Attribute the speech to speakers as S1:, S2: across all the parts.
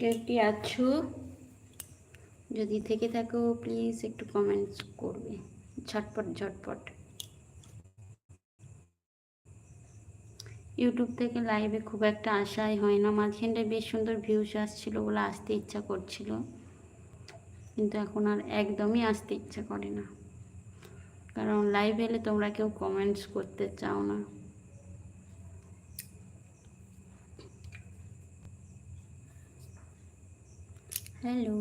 S1: কেউ কি আছো? যদি থেকে থাকো প্লিজ একটু কমেন্টস করবে। ঝটপট ঝটপট। ইউটিউব থেকে লাইভে খুব একটা আশাই হয় না। মাঝখানটায় বেশ সুন্দর ভিউস আসছিল বলে আসতে ইচ্ছা করছিল। কিন্তু এখন আর একদমই আসতে ইচ্ছা করে না। কারণ লাইভ এলে তোমরা কেউ কমেন্টস করতে চাও না। হ্যালো।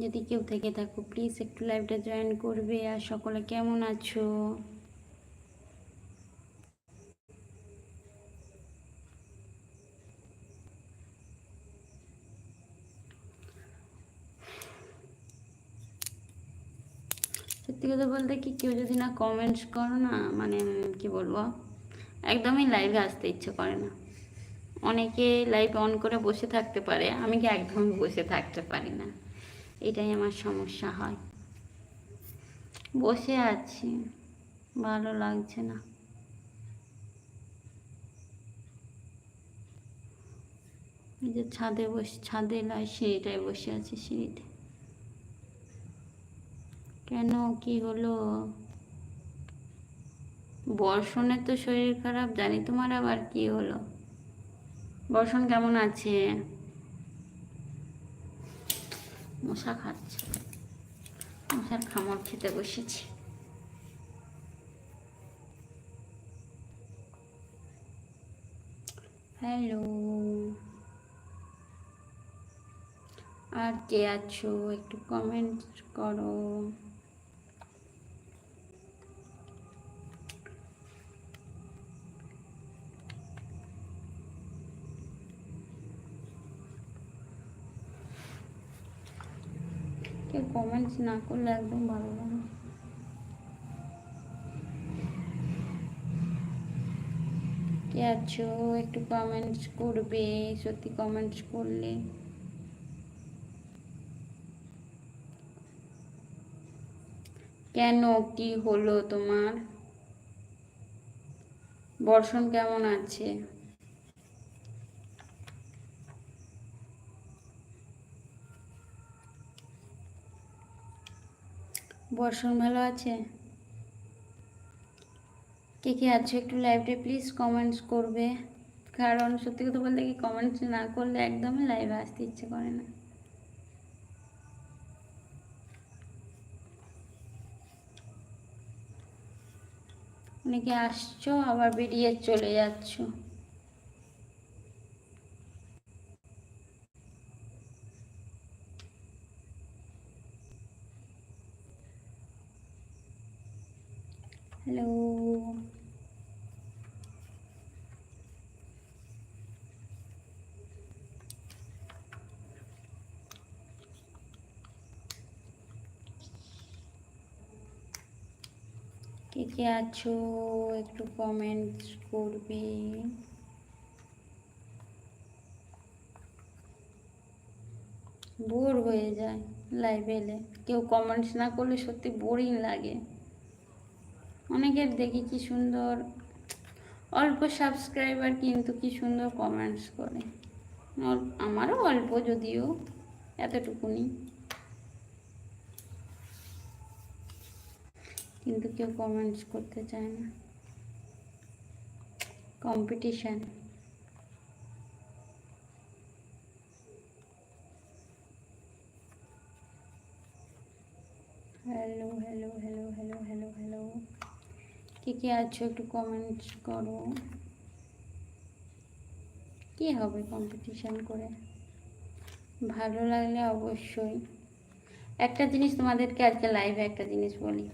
S1: যদি কেউ থেকে থাকো প্লিজ একটু লাইভটা জয়েন করবে। আর সকলে কেমন আছো? সত্যি কথা বলতে কি, কেউ যদি না কমেন্টস করো না মানে কি বলব? একদমই লাইভে আসতে ইচ্ছে করে না। অনেকে লাইভ অন করে বসে থাকতে পারে, আমি কি একদমই বসে থাকতে পারি না? এটাই আমার সমস্যা হয়। বসে আছি, ভালো লাগছে না। এই যে ছাদে বসে, ছাদে নয়, সিঁড়িটায় বসে আছি, সিঁড়িতে। কেন, কি হলো? বর্ষণের তো শরীর খারাপ, জানি তোমার আবার কি হলো। বর্ষণ কেমন আছে? মশা খাচ্ছে। মশার খামড় খেতে বসেছি। হ্যালো। আর কে আছো? একটু কমেন্ট করো। কেউ কমেন্টস না করলে একদম ভালো লাগে কে আছো? একটু কমেন্টস করবে, সত্যি কমেন্টস করলে। কেন? কি হলো তোমার? বর্ষণ কেমন আছে? বর্ষণ ভালো আছে? কে কে আছো একটু লাইভে প্লিজ কমেন্টস করবে। কারণ সত্যি কথা বলতে কি কমেন্টস না করলে একদমই লাইভে আসতে ইচ্ছে করে না। অনেকে আসছো, আবার বেরিয়ে চলে যাচ্ছ। হ্যালো কে কে আছো? একটু কমেন্ট করবে। বোর হয়ে যায় লাইভে এলে। কেউ কমেন্টস না করলে সত্যি বোরিং লাগে। অনেকের দেখি কি সুন্দর, অল্প সাবস্ক্রাইবার কিন্তু কি সুন্দর কমেন্টস করে। আমারও অল্প যদিও, এতটুকুনি। কিন্তু কেউ কমেন্টস করতে চায় না। Competition hello hello hello hello hello hello কে কে আছো একটু কমেন্টস করো। কি হবে কম্পিটিশান করে? ভালো লাগলে অবশ্যই। একটা জিনিস তোমাদেরকে আজকে লাইভে একটা জিনিস বলি।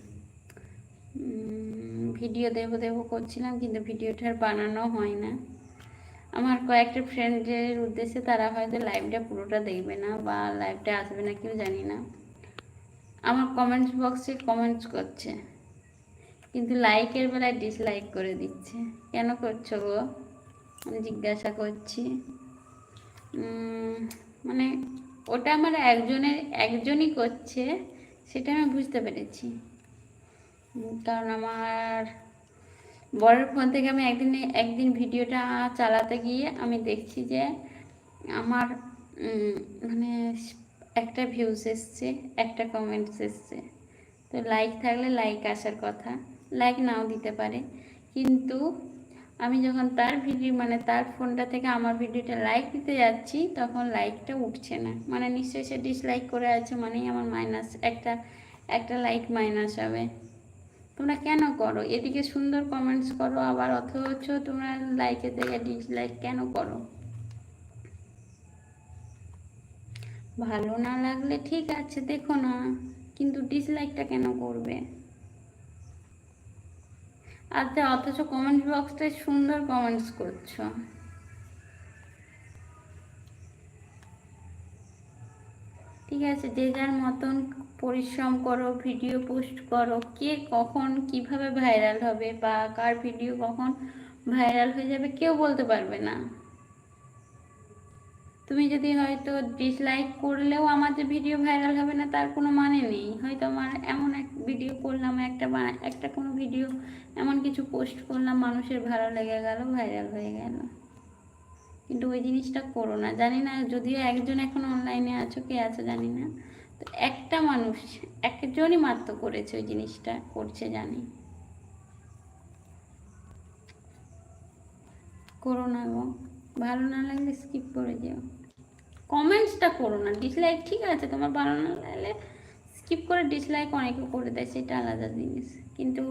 S1: ভিডিও দেবো দেবো করছিলাম, কিন্তু ভিডিওটা আর বানানো হয় না। আমার কয়েকটা ফ্রেন্ডের উদ্দেশ্যে তারা হয়তো লাইভটা পুরোটা দেখবে না বা লাইভটা আসবে না, কেউ জানি না। আমার কমেন্টস বক্সে কমেন্টস করছে। কিন্তু লাইকের বেলায় ডিসলাইক করে দিচ্ছে। কেন করছ গো? আমি জিজ্ঞাসা করছি। মানে ওটা আমার একজনের, একজনই করছে, সেটা আমি বুঝতে পেরেছি। কারণ আমার বরের ফোন থেকে আমি একদিন একদিন ভিডিওটা চালাতে গিয়ে আমি দেখছি যে আমার মানে একটা ভিউজ এসছে, একটা কমেন্টস এসছে। তো লাইক থাকলে লাইক আসার কথা। লাইক নাও দিতে পারে। কিন্তু আমি যখন তার ভিডিও মানে তার ফোনটা থেকে আমার ভিডিওটা লাইক দিতে যাচ্ছি, তখন লাইকটা উঠছে না। মানে নিশ্চয়ই সে ডিসলাইক করে আছে, মানেই আমার মাইনাস একটা একটা লাইক মাইনাস হবে। তোমরা কেন করো? এদিকে সুন্দর কমেন্টস করো, আবার অথচ তোমরা লাইকের জায়গায় ডিসলাইক কেন করো? ভালো না লাগলে ঠিক আছে, দেখো না। কিন্তু ডিসলাইকটা কেন করবে? তা অথচ কমেন্ট বক্সটাই সুন্দর কমেন্টস করছ। ঠিক আছে, যে যার মতন পরিশ্রম করো ভিডিও পোস্ট করো, কে কখন কীভাবে ভাইরাল হবে বা কার ভিডিও কখন ভাইরাল হয়ে যাবে কেউ বলতে পারবে না। তুমি যদি হয়তো ডিসলাইক করলেও আমার যে ভিডিও ভাইরাল হবে না, তার কোনো মানে নেই। হয়তো আমার এমন এক ভিডিও করলাম, একটা একটা কোনো ভিডিও এমন কিছু পোস্ট করলাম, মানুষের ভালো লেগে গেল ভাইরাল হয়ে গেল। কিন্তু ওই জিনিসটা করো না। জানি না, যদিও একজন এখন অনলাইনে আছো, কে আছো জানি না। তো একটা মানুষ, একজনই মাত্র করেছে ওই জিনিসটা, করছে জানি। করো না গো। ভালো না লাগলে স্কিপ করে যেও কমেন্টসটা করো না ডিসলাইক ঠিক আছে, তোমার ভালো না লাগলে স্কিপ করে ডিসলাইক অনেকে করে দেয়, সেটা আলাদা জিনিস। কিন্তু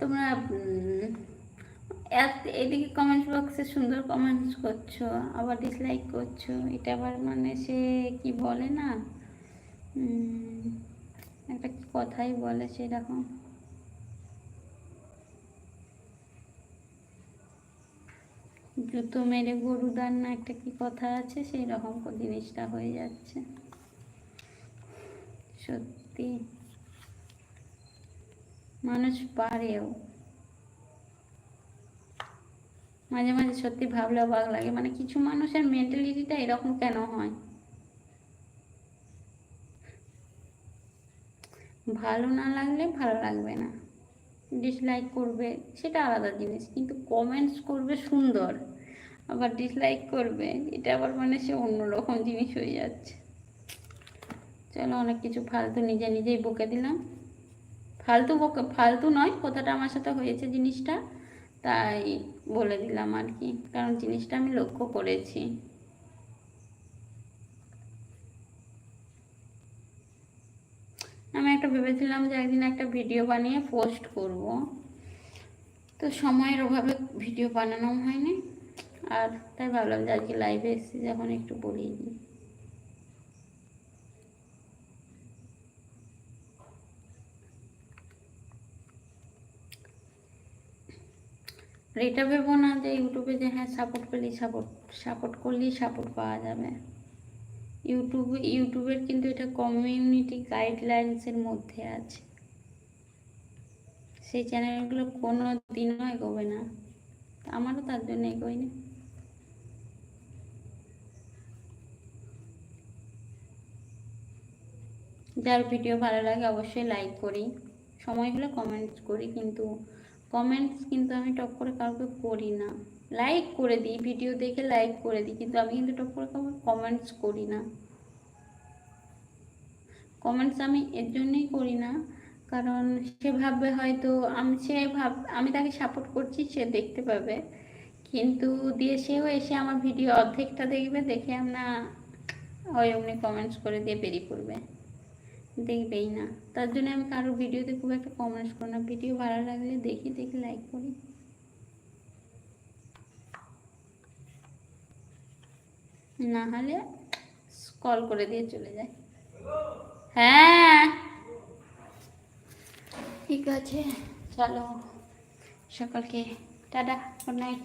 S1: তোমরা এদিকে কমেন্ট বক্সে সুন্দর কমেন্টস করছ, আবার ডিসলাইক করছ, এটা আবার মানে সে কি বলে না? একটা কথাই বলে সেরকম। জুতো মেরে গরু দান না একটা কি কথা আছে? সেই রকম জিনিসটা হয়ে যাচ্ছে। সত্যি। মানুষ পারেও। মাঝে মাঝে সত্যি ভাবলে অবাক লাগে। মানে কিছু মানুষের মেন্টালিটিটা এরকম কেন হয়? ভালো না লাগলে ভালো লাগবে না। ডিসলাইক করবে, সেটা আলাদা জিনিস। কিন্তু কমেন্টস করবে সুন্দর। আবার ডিসলাইক করবে, এটা আবার মানে সে অন্যরকম জিনিস হয়ে যাচ্ছে। চলো অনেক কিছু ফালতু নিজে নিজেই বকে দিলাম। ফালতু বকে, ফালতু নয়, কথাটা আমার সাথে হয়েছে জিনিসটা, তাই বলে দিলাম আর কি, কারণ জিনিসটা আমি লক্ষ্য করেছি। আমি একটা ভেবেছিলাম যে একদিন একটা ভিডিও বানিয়ে পোস্ট করব। তো সময়ের অভাবে ভিডিও বানানো হয়নি। আর তাই ভাবলাম যে আজকে লাইভে এসেছি যখন একটু বলেই দিই। এটা ভেবো না যে ইউটিউবে যে হ্যাঁ সাপোর্ট করলেই সাপোর্ট সাপোর্ট করলেই সাপোর্ট পাওয়া যাবে। ইউটিউব, ইউটিউবের কিন্তু এটা কমিউনিটি গাইডলাইন্সের মধ্যে আছে। সেই চ্যানেলগুলো কোনো দিনও এগোবে না। আমারও তার জন্য এগোয়নি। যার ভিডিও ভালো লাগে অবশ্যই লাইক করি। সময় হলে কমেন্টস করি, কিন্তু কমেন্টস কিন্তু আমি টপ করে কাউকে করি না। লাইক করে দিই ভিডিও দেখে লাইক করে দিই, কিন্তু আমি কিন্তু টপ করে কাউকে কমেন্টস করি না। কমেন্টস আমি এর জন্যই করি না, কারণ সে ভাববে হয়তো আমি, সে ভাব, আমি তাকে সাপোর্ট করছি, সে দেখতে পাবে। কিন্তু দিয়ে সেও এসে আমার ভিডিও অর্ধেকটা দেখবে, দেখে আমরা ওই অমনি কমেন্টস করে দিয়ে বেরিয়ে পড়বে। দেখবেই না। তার জন্য আমি কারও ভিডিওতে খুব একটা কমেন্টস করি না। ভিডিও ভালো লাগলে দেখি দেখি লাইক করি। না হলে কল করে দিয়ে চলে যায় হ্যাঁ। ঠিক আছে। চলো। সকলকে টাটা। Good night